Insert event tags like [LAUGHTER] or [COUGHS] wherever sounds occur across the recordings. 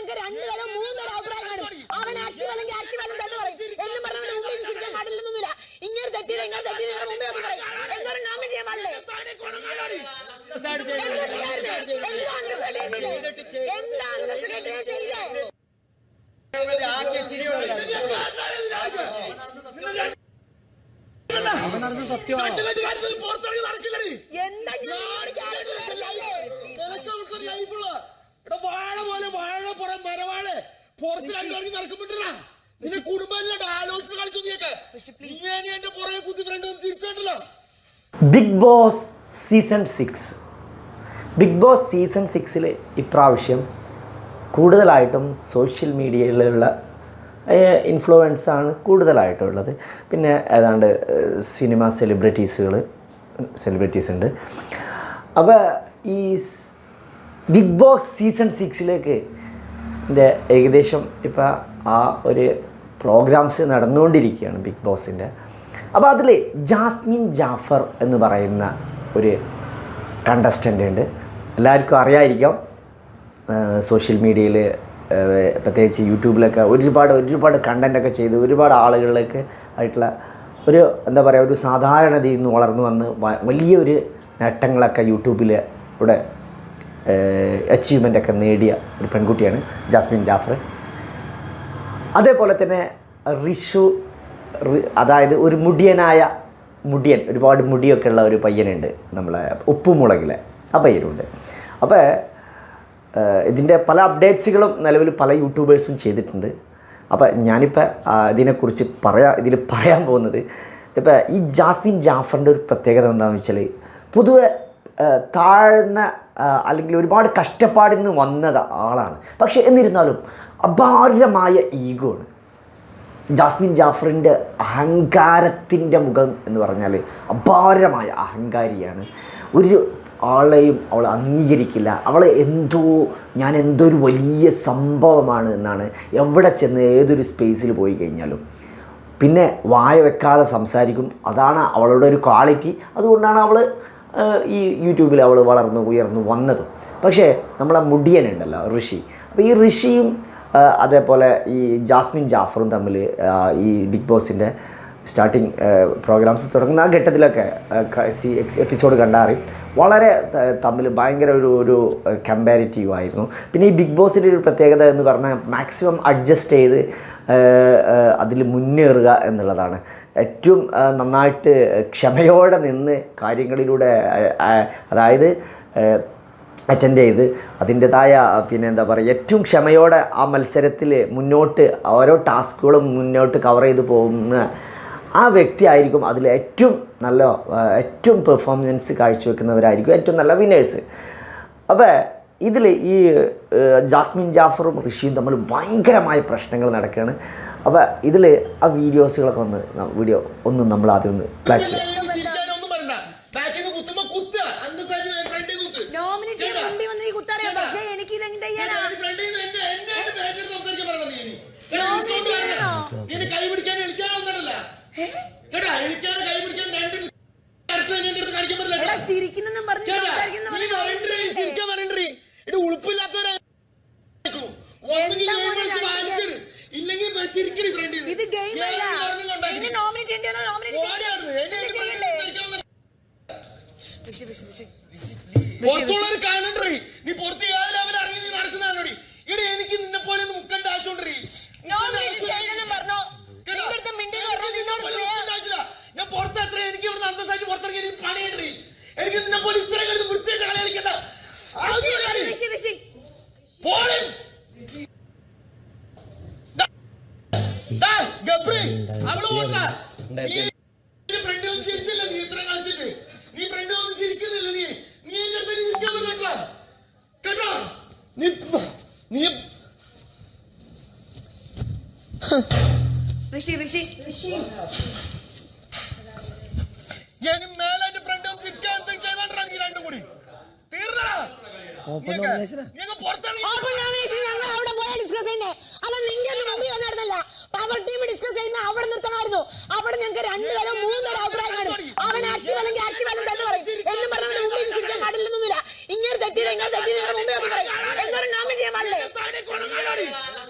ഞങ്ങൾക്ക് രണ്ടു തരം മൂന്ന് തരം അഭിപ്രായം കാണും. അവൻ ആക്റ്റീവ് അല്ലെങ്കിൽ ആക്റ്റീവ് അല്ലെന്ന് തന്നെ പറയും. എന്നും പറഞ്ഞവന് മുമ്പിൽ നിന്ന് ചിരിക്കാൻ പാടില്ലെന്നൊന്നുമില്ല ഇങ്ങനെ തെറ്റിയത് ഇങ്ങനെ തെറ്റിയത് നിങ്ങളുടെ മുമ്പേ ഒന്ന് പറയും. എന്നൊരു നോമിനേറ്റ് ചെയ്യാൻ പാടില്ലേ? എന്താ ചെയ്യാറുണ്ട്? എന്താ അന്തസ്സായിട്ട് ചെയ്തത്? എന്താ അന്തസ്സായിട്ട് ചെയ്തത്? അവനറിഞ്ഞ സത്യമാണ് പുറത്തിറങ്ങി നടക്കില്ലടി എന്താ ഞാൻ കാണിക്കാറുള്ളത്? നിനക്ക് അവർക്കൊരു ലൈഫുള്ള ഇവിടെ വാഴ പോലെ വാഴ പുറം മരവാഴ പുറത്ത് കണ്ടിറങ്ങി നടക്കുമ്പോണ്ടാ നിന്റെ കുടുംബം ആലോചിച്ച് കളിച്ചു നീയൊക്കെ. നീ എന്റെ പുറകെ കുത്തി ഫ്രണ്ട് ഒന്നും തിരിച്ചോട്ടല്ലോ Big Boss season six. Big Boss season സിക്സിൽ ഇപ്രാവശ്യം കൂടുതലായിട്ടും സോഷ്യൽ മീഡിയയിലുള്ള ഇൻഫ്ലുവൻസ് ആണ് കൂടുതലായിട്ടുള്ളത്. പിന്നെ ഏതാണ്ട് സിനിമ സെലിബ്രിറ്റീസുകൾ സെലിബ്രിറ്റീസ് ഉണ്ട്. അപ്പോൾ ഈ ബിഗ് ബോസ് സീസൺ സിക്സിലേക്ക് ഏകദേശം ഇപ്പോൾ ആ ഒരു പ്രോഗ്രാംസ് നടന്നുകൊണ്ടിരിക്കുകയാണ് ബിഗ് ബോസിന്റെ അപ്പോൾ അതിൽ ജാസ്മിൻ ജാഫർ എന്ന് പറയുന്ന ഒരു കണ്ടസ്റ്റന്റ് ഉണ്ട്. എല്ലാവർക്കും അറിയായിരിക്കാം. സോഷ്യൽ മീഡിയയിൽ പ്രത്യേകിച്ച് യൂട്യൂബിലൊക്കെ ഒരുപാട് ഒരുപാട് കണ്ടന്റൊക്കെ ചെയ്ത് ഒരുപാട് ആളുകളിലേക്ക് ആയിട്ടുള്ള ഒരു എന്താ പറയുക ഒരു സാധാരണതയിൽ നിന്ന് വളർന്നു വന്ന് വലിയൊരു നേട്ടങ്ങളൊക്കെ യൂട്യൂബിൽ ഇവിടെ അച്ചീവ്മെന്റ് ഒക്കെ നേടിയ ഒരു പെൺകുട്ടിയാണ് ജാസ്മിൻ ജാഫർ. അതേപോലെ തന്നെ റിഷു അതായത് ഒരു മുടിയനായ മുടിയൻ ഒരുപാട് മുടിയൊക്കെ ഉള്ള ഒരു പയ്യനുണ്ട് നമ്മളെ ഉപ്പുമുളകിലെ ആ പയ്യനുണ്ട്. അപ്പോൾ ഇതിന്റെ പല അപ്ഡേറ്റ്സുകളും നിലവിൽ പല യൂട്യൂബേഴ്സും ചെയ്തിട്ടുണ്ട്. അപ്പോൾ ഞാനിപ്പോൾ ഇതിനെക്കുറിച്ച് പറയാ ഇതിൽ പറയാൻ പോകുന്നത് ഇപ്പോൾ ഈ ജാസ്മിൻ ജാഫറിന്റെ ഒരു പ്രത്യേകത എന്താണെന്ന് വെച്ചാൽ പൊതുവെ താഴ്ന്ന അല്ലെങ്കിൽ ഒരുപാട് കഷ്ടപ്പാടിൽ നിന്ന് വന്നത് ആളാണ്. പക്ഷേ എന്നിരുന്നാലും അപാരമായ ഈഗോ ആണ്. ജാസ്മിൻ ജാഫറിന്റെ അഹങ്കാരത്തിന്റെ മുഖം എന്ന് പറഞ്ഞാൽ അപാരമായ അഹങ്കാരിയാണ്. ഒരു ആളെയും അവൾ അംഗീകരിക്കില്ല. അവൾ എന്തോ ഞാൻ എന്തോ ഒരു വലിയ സംഭവമാണ് എന്നാണ് എവിടെ ചെന്ന് ഏതൊരു സ്പേസിൽ പോയി കഴിഞ്ഞാലും. പിന്നെ വായ വെക്കാതെ സംസാരിക്കും. അതാണ് അവളുടെ ഒരു ക്വാളിറ്റി. അതുകൊണ്ടാണ് അവൾ ഈ യൂട്യൂബിൽ അവൾ വളർന്നു ഉയർന്നു വന്നതും. പക്ഷേ നമ്മളെ മുടിയനുണ്ടല്ലോ ഋഷി. അപ്പോൾ ഈ ഋഷിയും അതേപോലെ ഈ ജാസ്മിൻ ജാഫറും തമ്മിൽ ഈ ബിഗ് ബോസിന്റെ സ്റ്റാർട്ടിങ് പ്രോഗ്രാംസ് തുടങ്ങുന്ന ആ ഘട്ടത്തിലൊക്കെ എപ്പിസോഡ് കണ്ടാറി വളരെ തമ്മിൽ ഭയങ്കര ഒരു ഒരു കമ്പാരിറ്റീവ് ആയിരുന്നു. പിന്നെ ഈ ബിഗ് ബോസിന്റെ ഒരു പ്രത്യേകത എന്ന് പറഞ്ഞാൽ മാക്സിമം അഡ്ജസ്റ്റ് ചെയ്ത് അതിൽ മുന്നേറുക എന്നുള്ളതാണ്. ഏറ്റവും നന്നായിട്ട് ക്ഷമയോടെ നിന്ന് കാര്യങ്ങളിലൂടെ അതായത് അറ്റൻഡ് ചെയ്ത് അതിന്റെതായ പിന്നെ എന്താ പറയുക ഏറ്റവും ക്ഷമയോടെ ആ മത്സരത്തിൽ മുന്നോട്ട് ഓരോ ടാസ്കുകളും മുന്നോട്ട് കവർ ചെയ്ത് പോകുന്ന ആ വ്യക്തി ആയിരിക്കും അതിൽ ഏറ്റവും നല്ല ഏറ്റവും പെർഫോമൻസ് കാഴ്ചവെക്കുന്നവരായിരിക്കും ഏറ്റവും നല്ല വിന്നേഴ്സ് അപ്പോൾ ഇതിൽ ഈ ജാസ്മിൻ ജാഫറും ഋഷിയും തമ്മിൽ ഭയങ്കരമായ പ്രശ്നങ്ങൾ നടക്കുകയാണ്. അപ്പോൾ ഇതിൽ ആ വീഡിയോസുകളൊക്കെ ഒന്ന് വീഡിയോ ഒന്ന് നമ്മൾ ആദ്യം ഒന്ന് പ്ലേ ചെയ്യാം. ചിരിക്കുന്നെന്നും പറഞ്ഞ് ചിരിക്കാൻ വരണ്ടേ. ഇത് ഉളുപ്പില്ലാത്തവരാ. ഇല്ലെങ്കിൽ ഇത് ഗെയിം അല്ല. ഇനി നോമിനേറ്റ് ചെയ്യണ്ടോ? നോമിനേറ്റ് പുറത്തുള്ളവർ കാണണ്ടേ? നീ പുറത്ത് നീ ഋഷി ഋഷി. ഞാൻ മേലെ എന്റെ ഫ്രണ്ട് വന്ന് ചിരിക്കാൻ എന്തെങ്കിലും ചെയ്തോണ്ടാ നീ രണ്ടും കൂടി. തീർന്നടാ. ഓപ്പൺ? ഞങ്ങൾ പുറത്തിറങ്ങി. ഓപ്പൺ നോമിനേഷൻ ഞങ്ങൾ അവിടെ പോയാ ഡിസ്കസ് ചെയ്യുന്നേ. നിന്റെ മുമ്പിൽ പവർ ടീം ഡിസ്കസ് ചെയ്യുന്ന അവിടെ നിർത്തണമായിരുന്നു. അവിടെ ഞങ്ങൾക്ക് രണ്ടു തരം മൂന്ന് തരം അഭിപ്രായം കാണും അവൻ ആക്റ്റീവ് അല്ലെങ്കിൽ ആക്റ്റീവ് അല്ലെന്ന് തന്നെ പറയും എന്ന് പറഞ്ഞവന് മുമ്പിൽ നിന്ന് ചിരിക്കാൻ പാടില്ലെന്നൊന്നുമില്ല ഇങ്ങനെ തെറ്റിയത് ഇങ്ങനെ തെറ്റിയത് നിങ്ങളുടെ മുമ്പേ ഒന്ന് പറയും എന്നൊരു നോമിനേറ്റ് ചെയ്യാൻ പാടില്ലേ തുടങ്ങാനാടി എന്താ ചെയ്യാറുണ്ട്? എന്താ അന്തസ്സല്ലേ ചെയ്തേ? എന്താ അന്തസ്സല്ലേ ചെയ്തേ? അവനറിഞ്ഞ സത്യമാണോ കണ്ടിട്ട് കാര്യത്തിൽ പുറത്തിറങ്ങി നടക്കില്ലടി എന്താ ഞാൻ കാണിക്കാറുള്ളതല്ലേ? നിനക്ക് അവർക്കൊരു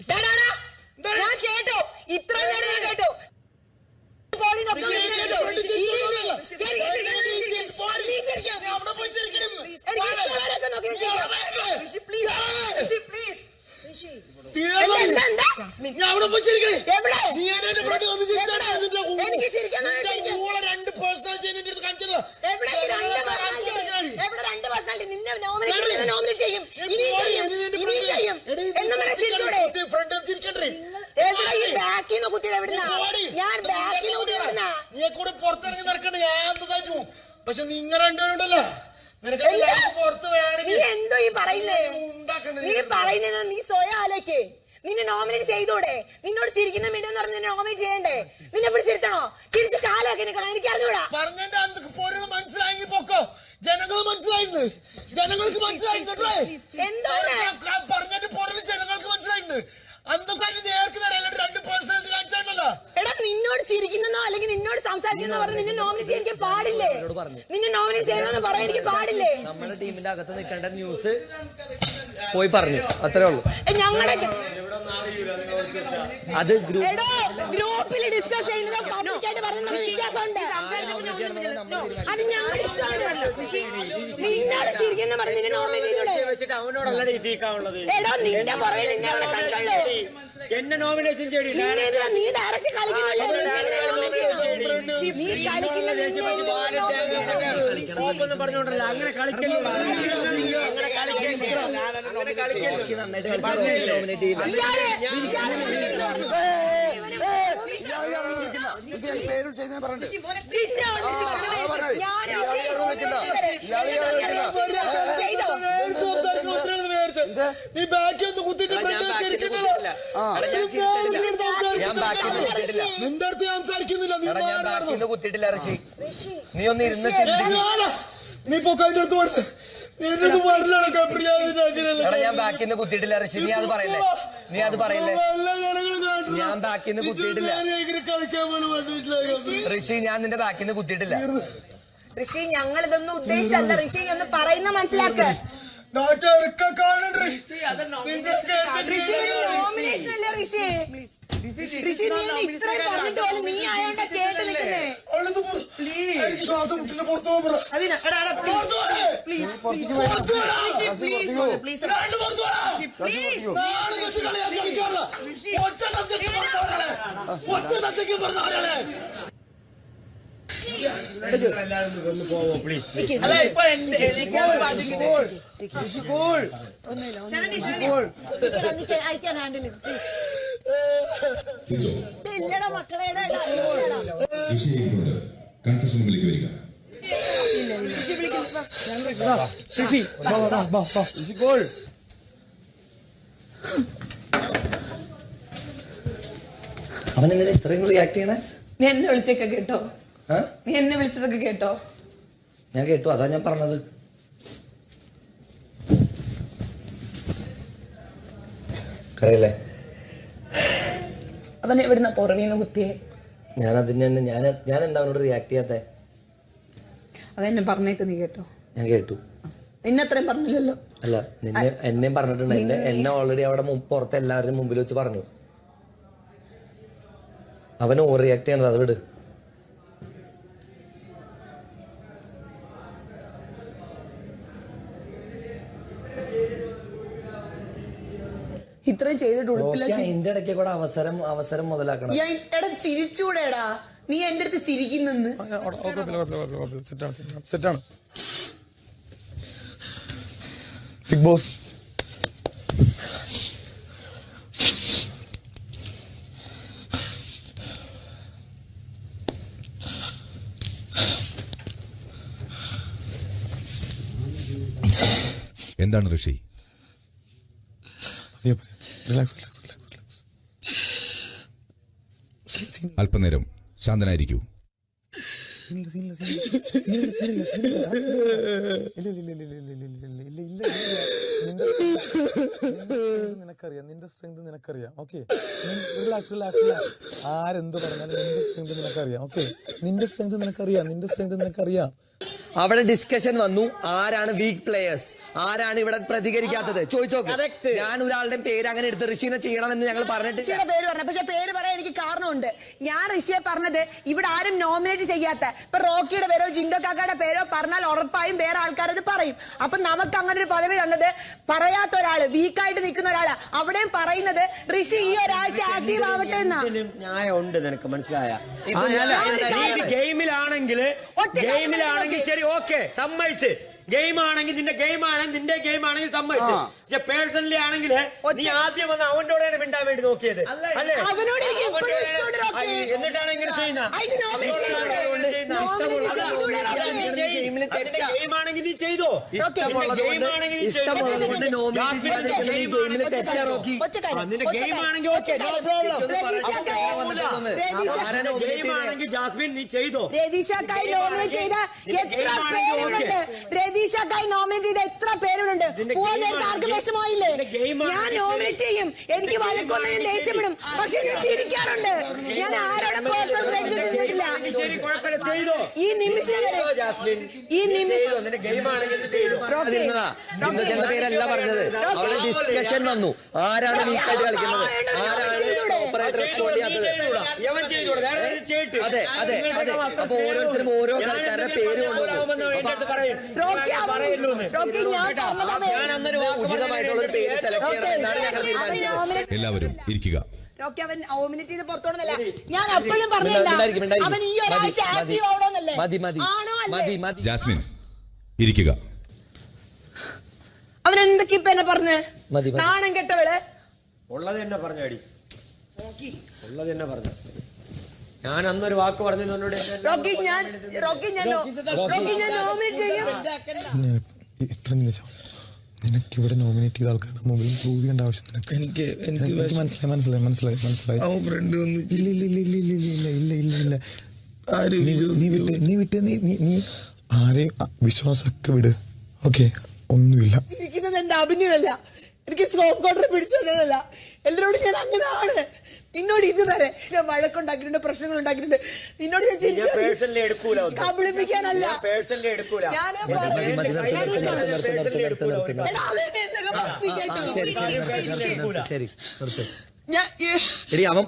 ഞാൻ കേട്ടു. ഇത്ര നേരം ഞാൻ കേട്ടു. നീ ഞാൻ എന്റെ കേട്ടു. ഫ്രണ്ട് ഇനി ചിരിച്ചോണ്ടല്ലോ. നീ- കേറി, കേറി, കേറി, കേറി, കേറി. പോടി. നീ ചിരിക്കാം. നീ അവിടെ പോയി ചിരിക്കണം. എനിക്ക് വാഴ. ഇഷ്ടമുള്ളവരൊക്കെ നോക്കി നീ ചിരിക്കാം. അവിടെ പോയി. ഋഷി, please. Rishi, please. തീർന്നു. എന്താ, എന്താ? നീ അവിടെ പോയി ചിരിക്കണേ എവിടെ? നീ എന്റെ ഫ്രണ്ട് വന്ന് ചിരിച്ചാണ് എവിടെ? നിന്റെ ഊ- എനിക്ക് ചിരിക്കാൻ തോന്നി നിന്റെ ചിരിക്കാം. ഊള രണ്ട് പേഴ്സണൽ ചെയ്യുന്ന അടുത്ത് കാണിച്ചല്ലോ എവിടെ ഈ രണ്ട് personality? എവിടെ രണ്ട് personality? നിന്നെ nominate ചെയ്യുന്നത് nominate ചെയ്യും. ഇനിയും ചെയ്യും. ഇനിയും ചെയ്യും. എന്നും പറഞ്ഞ് ചിരിച്ചൂടെ? ഫ്രണ്ട് ചിരിക്കണ്ടേ എവിടെ ഈ ബാക്കിൽ നിന്ന് കുത്തിയത് എവിടുന്നാ ഞാൻ ബാക്കിൽ നിന്ന് കുത്തിയത് എവിടുന്നാ നീ കൂടെ പുറത്തിറങ്ങി നടക്കണ്ടേ ഞാൻ എന്തായിട്ടും പക്ഷെ നിങ്ങൾ രണ്ടുപേരുണ്ടല്ലോ നിനക്ക് എന്താ? life പുറത്ത് നീ വേണമെങ്കിൽ എന്തോ ഈ പറയുന്നേ ഉണ്ടാക്കണ്ടേ നീ പറയുന്നത് നീ സ്വയം ആലോചിക്ക് നിന്നെ നോമിനേറ്റ് ചെയ്തൂടെ. നിന്നോട് ചിരിക്കുന്ന മീഡിയം എന്ന് പറഞ്ഞ് നിന്നെ നോമിനേറ്റ് ചെയ്യണ്ടേ? നിന്നെ പിടിച്ചിരുത്തണോ? ചിരിച്ച് കാലൊക്കെ നിൽക്കണം എനിക്ക് അറിഞ്ഞൂടാ. പറഞ്ഞതിന്റെ അന്തൊക്കെ പോരുകൾ മനസ്സിലായെങ്കിൽ പൊക്കോ. ജനങ്ങൾ മനസ്സിലായിട്ടുണ്ട്. ജനങ്ങൾക്ക് മനസ്സിലായിട്ടുണ്ട് എന്താണ്? പറഞ്ഞതിന്റെ പൊരുൾ ജനങ്ങൾക്ക് മനസ്സിലായിട്ടുണ്ട്. അന്തസാരി നേർക്ക് തരാൻ രണ്ട് പേഴ്സണാലിറ്റി കാണിച്ചാണല്ലോ എടാ നിന്നോട് ചിരിക്കുന്നോ അല്ലെങ്കിൽ നിന്നോട് സംസാരിക്കുന്നോ പറഞ്ഞ് നിന്നെ നോമിനേറ്റ് ചെയ്യാൻ എനിക്ക് പാടില്ലേ? നിന്നെ നോമിനേറ്റ് ചെയ്യണമെന്ന് പറയാൻ എനിക്ക് പാടില്ലേ? നമ്മുടെ ടീമിന്റെ അകത്ത് നിൽക്കേണ്ട ന്യൂസ് പോയി പറഞ്ഞു. അത്രേ ഉള്ളൂ. ഞങ്ങളുടെ അത് ഗ്രൂപ്പ് ഗ്രൂപ്പിൽ ഡിസ്കസ് ചെയ്യുന്നത് പബ്ലിക്കായിട്ട് പറയുന്നത് വ്യത്യാസമുണ്ട് അത് ഇഷ്ടമാണ് നിന്നോട് ചെയ്തൂടെ തീക്കാവുള്ളത് എടോ നിന്റെ കണ്ടല്ലോ എന്നെ നോമിനേഷൻ ചെയ്തി നീ ഡയറക്റ്റ് കളിക്കുന്നുണ്ടോ നീ കളിക്കുന്നത് ഒന്നും പറഞ്ഞോണ്ടല്ല അങ്ങനെ കളിക്കല്ലോ അങ്ങനെ കളിക്കല്ലോ അങ്ങനെ കളിക്കല്ലോ നന്നായിട്ട് കളിച്ചു നോമിനേറ്റ് ചെയ്യില്ല ഇയാളെ ചെയ്തോ നീ ബാക്കി ഒന്ന് കുത്തിട്ട് എടാ, ഞാൻ ഫ്രണ്ട് back ൽ ചിരിക്കണ്ടല്ലോ കുത്തിയിട്ടില്ല. Back ൽ കുത്തിയിട്ടില്ല. നിന്റെ അടുത്ത് സംസാരിക്കുന്നില്ല നീ കുത്തിയിട്ടില്ല ഋഷി നീ ഒന്ന് ഇരുന്ന്? നീ പൊക്ക അതിന്റെ അടുത്ത് പറഞ്ഞു നീ ഞാൻ ബാക്കിന്ന് കുത്തിട്ടില്ല കുത്തിയിട്ടില്ല ഋഷി നീ അത് പറയല്ലേ നീ അത് പറയല്ലേ ഞാൻ ബാക്കിന്ന് ന്ന് കുത്തിയിട്ടില്ല. കളിക്കാൻ പോലും വന്നിട്ടില്ല ഋഷി. ഞാൻ നിന്റെ ബാക്കിന്ന് നിന്ന് കുത്തിയിട്ടില്ല ഋഷി ഞങ്ങൾ ഇതൊന്നും ഉദ്ദേശിച്ചല്ല ഋഷി എന്ന് പറയുന്ന മനസ്സിലാക്ക. നോമിനേഷൻ അല്ലേ ഋഷി? ഋഷി നീ എന്നെ ഇത്രയും പറഞ്ഞിട്ട് പോലും നീ ആയോണ്ടാ കേട്ട് നിൽക്കുന്നേ? അവിടുന്ന് പോ. എനിക്ക് ശ്വാസം മുട്ടില്ല പുറത്തു പോകാൻ പറ. പുറത്ത് പോരെ. പുറത്ത് പോരാ. രണ്ട് പുറത്ത് പോരാ. നാളെ വെച്ച് കളിയാ കളിക്കാറില്ല. ഒറ്റ തത്തയ്ക്ക് പറഞ്ഞവരാണ്. ഒറ്റ തത്തയ്ക്ക് പറഞ്ഞവരാണ്. ചിരിച്ചോ ഇല്ലടാ മക്കളെടാ ഋഷിയോട് കൺഫ്യൂഷൻ റൂമിലേക്ക് വരിക. അവൻ എന്തിനാ ഇത്രയും റിയാക്ട് ചെയ്യണേ? നീ എന്നെ വിളിച്ചൊക്കെ കേട്ടോ? നീ എന്നെ വിളിച്ചതൊക്കെ കേട്ടോ. ഞാൻ കേട്ടു അതാ ഞാൻ പറഞ്ഞത്. കറിയല്ലേ അവൻ എവിടുന്ന പുറമേന്ന് കുത്തിയേ. ഞാൻ അതിന് തന്നെ ഞാൻ ഞാൻ എന്താ അവനോട് റിയാക്ട് ചെയ്യാത്തെ? അതെന്നെ പറഞ്ഞേക്ക് നീ കേട്ടോ. ഞാൻ കേട്ടു. നിന്നത്രയും പറഞ്ഞില്ലല്ലോ. അല്ല നിന്നെ എന്നെയും പറഞ്ഞിട്ടുണ്ട്. എന്നെ എന്നെ ഓൾറെഡി അവിടെ പുറത്ത് എല്ലാവരുടെയും മുമ്പിൽ വെച്ച് പറഞ്ഞു. അവൻ ഓവർ റിയാക്ട് ചെയ്യണത് അത് വിട്. ഇത്രയും ചെയ്തിട്ട് ഉടുപ്പില്ല എന്റെ ഇടയ്ക്ക് കൂടെ അവസരം അവസരം മുതലാക്കണം. എടാ ചിരിച്ചൂടെടാ. നീ എന്റെ അടുത്ത് ചിരിക്കുന്നെന്ന്. സെറ്റാണ് ബിഗ് ബോസ് എന്താണ് Rishi? Relax relax relax relax അല്പനേരം ശാന്തനായിരിക്കൂ. നിനക്കറിയാം നിന്റെ സ്ട്രെങ്ത് നിനക്കറിയാം ഓക്കെ റിലാക്സ് റിലാക്സ് ആരെന്ത് പറഞ്ഞാലും നിന്റെ സ്ട്രെങ്ത് നിനക്കറിയാം ഓക്കെ നിന്റെ സ്ട്രെങ്ത് നിനക്കറിയാം നിന്റെ സ്ട്രെങ്ത് നിനക്കറിയാം. അവിടെ ഡിസ്കഷൻ വന്നു. ആരാണ് വീക്ക് പ്ലേയേഴ്സ് ആരാണ് ഇവിടെ പ്രതികരിക്കാത്തത്? ചോദിച്ചോക്ക് ഞാൻ ഒരാളുടെ പേര് അങ്ങനെ എടുത്ത് ഋഷിനെ ചെയ്യണമെന്ന് ഞങ്ങൾ പറഞ്ഞിട്ട് പേര് പറഞ്ഞു. പക്ഷെ പേര് പറയാൻ എനിക്ക് കാരണമുണ്ട്. ഞാൻ ഋഷിയെ പറഞ്ഞത് ഇവിടെ ആരും നോമിനേറ്റ് ചെയ്യാത്ത ഇപ്പൊ റോക്കിയുടെ പേരോ ജിൻഡോ കാക്കയുടെ പേരോ പറഞ്ഞാൽ ഉറപ്പായും വേറെ ആൾക്കാരത് പറയും. അപ്പൊ നമുക്ക് അങ്ങനെ ഒരു പദവി തന്നത് പറയാത്ത ഒരാൾ വീക്കായിട്ട് നിൽക്കുന്ന ഒരാൾ. അവിടെയും പറയുന്നത് ഋഷി ഈ ഒരാഴ്ച ആക്റ്റീവ് ആവട്ടെ എന്നാ. ന്യായം ഉണ്ട് നിനക്ക് മനസ്സിലായ? ഗെയിമിലാണെങ്കിൽ ഗെയിമിലാണെങ്കിൽ ശരി ഓക്കെ സമ്മതിച്ച്. ഗെയിം ആണെങ്കിൽ നിന്റെ ഗെയിം ആണെങ്കിൽ നിന്റെ ഗെയിം ആണെങ്കിൽ സമ്മതിച്ച് ആണെങ്കിൽ നീ ആദ്യം വന്ന് അവനോടാണ് മിണ്ടാൻ വേണ്ടി നോക്കിയത്. എന്നിട്ടാണ് ഇങ്ങനെ ചെയ്യുന്ന? ഗെയിം ആണെങ്കിൽ നീ ചെയ്തോ? ഗെയിം ആണെങ്കിൽ നീ ചെയ്തോ? ഗെയിം ആണെങ്കിൽ നോ പ്രോബ്ലം. ഗെയിം ആണെങ്കിൽ ജാസ്മിൻ നീ ചെയ്തോ? രതീഷക്കായി നോമിനേറ്റ് ചെയ്ത എത്ര പേരുണ്ട്? നോമിനേറ്റ് എത്ര പേരുണ്ട്? ആർക്കും ദേഷ്യമായില്ലേ ഞാൻ നോമിനേറ്റ് ചെയ്യും. എനിക്ക് വഴക്കൊന്നും ഞാൻ ദേഷ്യപ്പെടും. പക്ഷെ ഞാൻ ചിരിക്കാറുണ്ട്. ഞാൻ ആരോടും ചെയ്തിട്ടില്ല ഈ നിമിഷം വരെ. ഈ നിമിഷം പറഞ്ഞത്. ഡിസ്കഷൻ വന്നു. ആരാണ് നീ കളിക്കുന്നത് ആരാണ് ഓരോരുത്തരും ഓരോ ഒരു പേര് സെലക്ട് തീരുമാനിച്ചത്. എല്ലാവരും ഇരിക്കുക. റോക്കി അവൻ ഞാൻ അപ്പോഴും പറഞ്ഞില്ല. അവൻ ഈ ആണോ അല്ലേ? ജാസ്മിൻ ഇരിക്കുക. അവൻ എന്തൊക്കെ ഇപ്പൊ എന്നെ പറഞ്ഞേ? നാണം കെട്ടവൾ. ഉള്ളത് എന്നെ അടി ഉള്ളത് തന്നെ പറഞ്ഞു. ഞാൻ അന്നൊരു വാക്ക് പറഞ്ഞു റോക്കി ഞാൻ റോക്കി ഞാൻ റോക്കി ഞാൻ നോമിനേറ്റ് ചെയ്യും. ഇത്ര നിമിഷം. നിനക്ക് ഇവിടെ നോമിനേറ്റ് ചെയ്ത ആൾക്കാരുടെ മുമ്പിൽ പ്രൂവ് ചെയ്യേണ്ട ആവശ്യം നിനക്ക് എനിക്ക് എനിക്ക് മനസ്സിലായി മനസ്സിലായി മനസ്സിലായി മനസ്സിലായി. ഫ്രണ്ട് വന്ന് ഇല്ല ഇല്ല ഇല്ല ഇല്ല ഇല്ല ഇല്ല ഇല്ല ഇല്ല ഇല്ല ആര് നീ നീ വിട്ട് നീ വിട്ട് നീ നീ നീ ആരെയും വിശ്വാസമൊക്കെ വിട്. ഓക്കെ ഒന്നുമില്ല. ഇരിക്കുന്നത് എന്റെ അഭിനയമല്ല എനിക്ക് സോഫ്റ്റ് കോർണർ പിടിച്ചു തന്നതല്ല എല്ലാരോടും ഞാൻ അങ്ങനെയാണ് നിന്നോട് ഇത് വരെ ഞാൻ വഴക്കുണ്ടാക്കിയിട്ടുണ്ട് പ്രശ്നങ്ങൾ ഉണ്ടാക്കിയിട്ടുണ്ട് നിന്നോട് ഞാൻ ചിരിച്ചു കബളിപ്പിക്കാനല്ല ഞാൻ അവൻ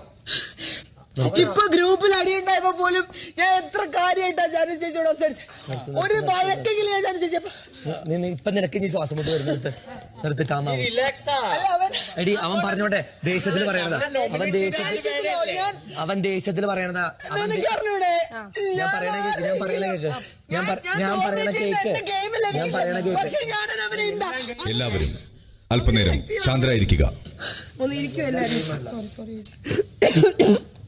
ഇപ്പൊ ഗ്രൂപ്പിൽ അടിയുണ്ടായപ്പോ പോലും ഞാൻ എത്ര കാര്യമായിട്ടാ ജാനു ചേച്ചിയോട് സംസാരിച്ചത് ഒരു വഴക്കെങ്കിലും ഞാൻ ജാനു ചേച്ചി നീ- നീ- ഇപ്പൊ നിനക്ക് ഇനി ശ്വാസം മുട്ട് വരുന്നത് നിർത്തി. കാമാവും. അല്ല അവൻ എടി അവൻ പറഞ്ഞോട്ടെ ദേശത്തിൽ പറയണതാ. അവൻ ദേശത്തിൽ അവൻ ദേശത്തിൽ പറയണതാ. ഞാൻ പറയണ കേക്ക് ഞാൻ പറയണ കേക്ക്. ഞാൻ ഞാൻ പറയണ കേക്ക്. ഞാൻ പറയണ കേക്ക്. എല്ലാവരും അല്പനേരം ശാന്തരായിരിക്കുക. ഒന്ന് ഇരിക്കും [COUGHS]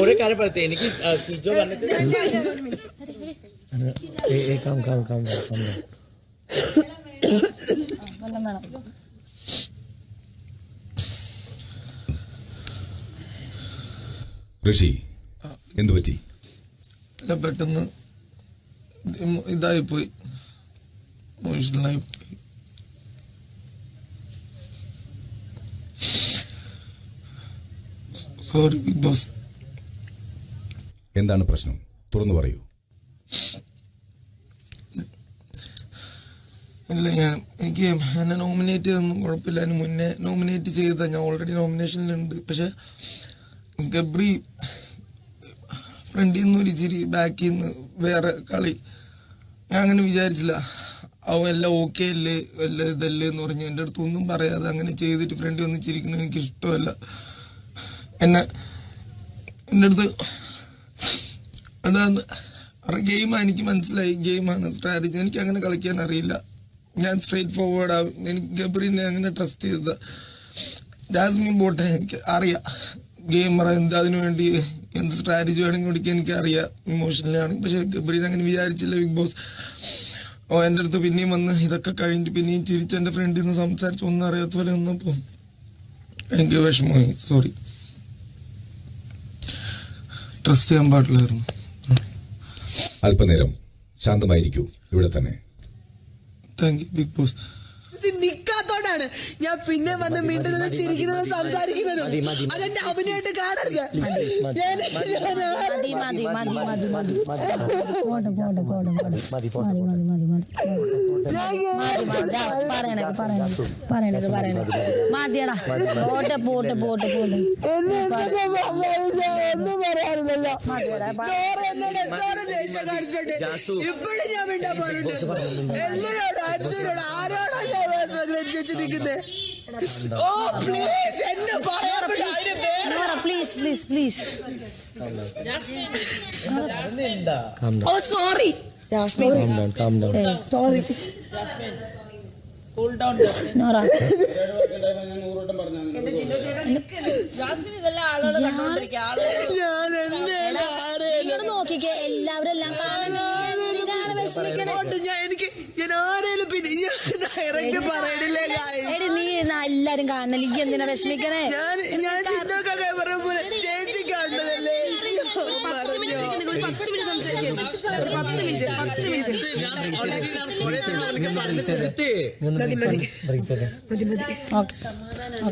ఒరే కనపడితే ఎనికి సిజో అన్నది ఏ ఏ కామ్ కామ్ కామ్ కామ్ వల్ల మేడం ഋഷി എന്തു പറ്റി പെട്ടെന്ന് ഇതായിപ്പോയി ഇമോഷണലായി സോറി ബിഗ് ബോസ് എന്താണ് പ്രശ്നം? തുറന്നു പറയൂ. ഇല്ല ഞാൻ എനിക്ക് എന്നെ നോമിനേറ്റ് ചെയ്തൊന്നും കുഴപ്പമില്ല. അതിന് മുന്നേ നോമിനേറ്റ് ചെയ്ത ഞാൻ ഓൾറെഡി നോമിനേഷനിലുണ്ട് പക്ഷെ ഗബ്രി ഫ്രണ്ടിൽ നിന്ന് ഒരു ഇച്ചിരി ബാക്കിൽ നിന്ന് വേറെ കളി. ഞാൻ അങ്ങനെ വിചാരിച്ചില്ല. അവൻ എല്ലാം ഓക്കെ അല്ലേ? വല്ല ഇതല്ലേ എന്ന് പറഞ്ഞു. എന്റെ അടുത്തൊന്നും പറയാതെ അങ്ങനെ ചെയ്തിട്ട് ഫ്രണ്ടിൽ വന്ന് ചിരിക്കുന്നത് എനിക്ക് ഇഷ്ടമല്ല എന്നെ എന്റെ അടുത്ത് അതാണ് ഗെയിമാണ് എനിക്ക് മനസ്സിലായി ഗെയിമാണ് സ്ട്രാറ്റജി എനിക്ക് അങ്ങനെ കളിക്കാൻ അറിയില്ല. ഞാൻ സ്ട്രേറ്റ് ഫോർവേഡ് ആവും എനിക്ക് ഗബ്രീനെ അങ്ങനെ ട്രസ്റ്റ് ചെയ്തത് ജാസ്മിൻ ബോട്ടെ എനിക്ക് അറിയാം. ഗെയിമർ എന്ത് അതിനു വേണ്ടി എന്ത് സ്ട്രാറ്റജി വേണമെങ്കിൽ കൊടുക്കാൻ എനിക്ക് അറിയാം ഇമോഷണലാണ് പക്ഷെ ഗബ്രീൻ അങ്ങനെ വിചാരിച്ചില്ല ബിഗ് ബോസ് ഓ എന്റെ അടുത്ത് പിന്നെയും വന്ന് ഇതൊക്കെ കഴിഞ്ഞിട്ട് പിന്നെയും ചിരിച്ച് എന്റെ ഫ്രണ്ടിൽ നിന്ന് സംസാരിച്ച് ഒന്നും അറിയാത്ത പോലെ വന്നപ്പോൾ എനിക്ക് വിഷമമായി. സോറി ട്രസ്റ്റ് ചെയ്യാൻ പാടില്ലായിരുന്നു. അല്പനേരം ശാന്തമായിരിക്കൂ. ഇവിടെ തന്നെ. താങ്ക് യു ബിഗ് ബോസ് നിക്കാത്തോണ്ടാണ് ഞാൻ പിന്നെ വന്ന് മിണ്ടുന്നത് ചിരിക്കുന്നത് സംസാരിക്കുന്നതും അതെന്റെ അഭിനയമായിട്ട് കാണരുത് പോട്ടെ പോട്ടെ പോട്ടെ പോട്ടെ മതിയടാ. ഇപ്പോഴും ഞാൻ മിണ്ടാൻ പാടുണ്ട്. എല്ലാരോടും അച്ഛനോട് ആരോടാ ഞാൻ നിൽക്കുന്നെ? ഓ, പ്ലീസ് എന്നെ പറയാ please please please oh, sorry നോക്കിക്കേ എല്ലാവരും എല്ലാം കാണാൻ എനിക്ക് ഞാൻ ഡയറക്റ്റ് പറയണില്ലേ? എടി നീ എല്ലാരും കാണണല്ലേ ഈ എന്തിനാ വിഷമിക്കണേ? ഞാൻ ഞാൻ ചിന്തക്കൊക്കെ പറഞ്ഞ പോലെ ചേച്ചി കണ്ടതല്ലേ?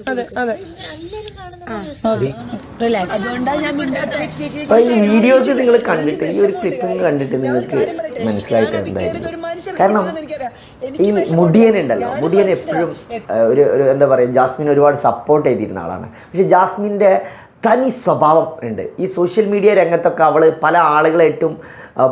അതെ അതെ. ഓക്കെ. റിലാക്സ് ഈ വീഡിയോസ് നിങ്ങൾ കണ്ടിട്ട് ഈ ഒരു ക്ലിപ്പിംഗ് കണ്ടിട്ട് നിങ്ങൾക്ക് മനസ്സിലായിട്ട് എന്തായിരിക്കും കാരണം ഈ മുടിയൻ ഉണ്ടല്ലോ. മുടിയൻ എപ്പോഴും ഒരു ഒരു എന്താ പറയുക ജാസ്മിൻ ഒരുപാട് സപ്പോർട്ട് ചെയ്തിരുന്ന ആളാണ്. പക്ഷെ ജാസ്മിന്റെ തനി സ്വഭാവം ഉണ്ട്. ഈ സോഷ്യൽ മീഡിയ രംഗത്തൊക്കെ അവൾ പല ആളുകളായിട്ടും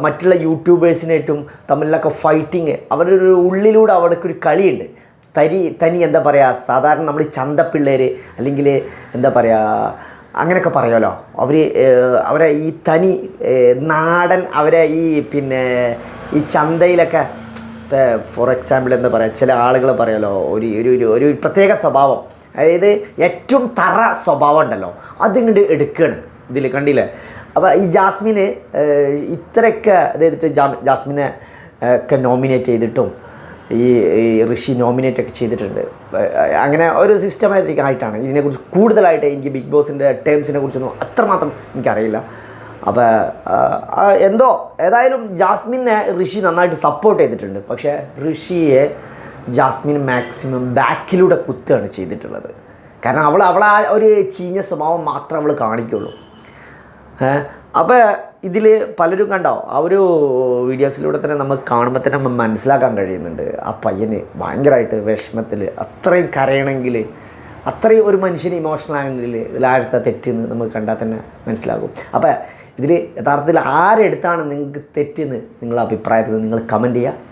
മറ്റുള്ള യൂട്യൂബേഴ്സിനായിട്ടും തമ്മിലൊക്കെ ഫൈറ്റിങ് അവരുടെ ഒരു ഉള്ളിലൂടെ അവർക്കൊരു ഒരു കളിയുണ്ട്. തരി തനി എന്താ പറയുക സാധാരണ നമ്മൾ ചന്തപ്പിള്ളേർ അല്ലെങ്കിൽ എന്താ പറയുക അങ്ങനെയൊക്കെ പറയുമല്ലോ അവർ അവരെ ഈ തനി നാടൻ അവരെ ഈ പിന്നെ ഈ ചന്തയിലൊക്കെ ഫോർ എക്സാമ്പിൾ എന്താ പറയുക ചില ആളുകൾ പറയുമല്ലോ ഒരു ഒരു ഒരു പ്രത്യേക സ്വഭാവം. അതായത് ഏറ്റവും തറ സ്വഭാവം ഉണ്ടല്ലോ അതിങ്ങോട്ട് എടുക്കുകയാണ് ഇതിൽ കണ്ടില്ലേ? അപ്പോൾ ഈ ജാസ്മിന് ഇത്രയൊക്കെ അതായത് ജാ- ജാസ്മിനെ ഒക്കെ നോമിനേറ്റ് ചെയ്തിട്ടും ഈ ഋഷി നോമിനേറ്റ് ഒക്കെ ചെയ്തിട്ടുണ്ട്. അങ്ങനെ ഒരു സിസ്റ്റമാറ്റിക് ആയിട്ടാണ് ഇതിനെക്കുറിച്ച് കൂടുതലായിട്ട് എനിക്ക് ബിഗ് ബോസിന്റെ ടേംസിനെ കുറിച്ചൊന്നും അത്രമാത്രം എനിക്കറിയില്ല. അപ്പോൾ എന്തോ ഏതായാലും ജാസ്മിനെ ഋഷി നന്നായിട്ട് സപ്പോർട്ട് ചെയ്തിട്ടുണ്ട്. പക്ഷേ ഋഷിയെ ജാസ്മിൻ മാക്സിമം ബാക്കിലൂടെ കുത്തുകയാണ് ചെയ്തിട്ടുള്ളത്. കാരണം അവൾ അവൾ ഒരു ചീഞ്ഞ സ്വഭാവം മാത്രമേ അവൾ കാണിക്കുള്ളൂ. അപ്പോൾ ഇതിൽ പലരും കണ്ടോ ആ ഒരു വീഡിയോസിലൂടെ തന്നെ നമുക്ക് കാണുമ്പോൾ തന്നെ നമ്മൾ മനസ്സിലാക്കാൻ കഴിയുന്നുണ്ട്. ആ പയ്യന് ഭയങ്കരമായിട്ട് വിഷമത്തിൽ അത്രയും കരയണമെങ്കിൽ അത്രയും ഒരു മനുഷ്യന് ഇമോഷണൽ ആണെങ്കിൽ ഇതിലാഴത്ത തെറ്റെന്ന് നമുക്ക് കണ്ടാൽ തന്നെ മനസ്സിലാകും. അപ്പോൾ ഇതിൽ യഥാർത്ഥത്തിൽ ആരെടുത്താണ് നിങ്ങൾക്ക് തെറ്റെന്ന് നിങ്ങളുടെ അഭിപ്രായത്തിൽ നിങ്ങൾ കമന്റ് ചെയ്യുക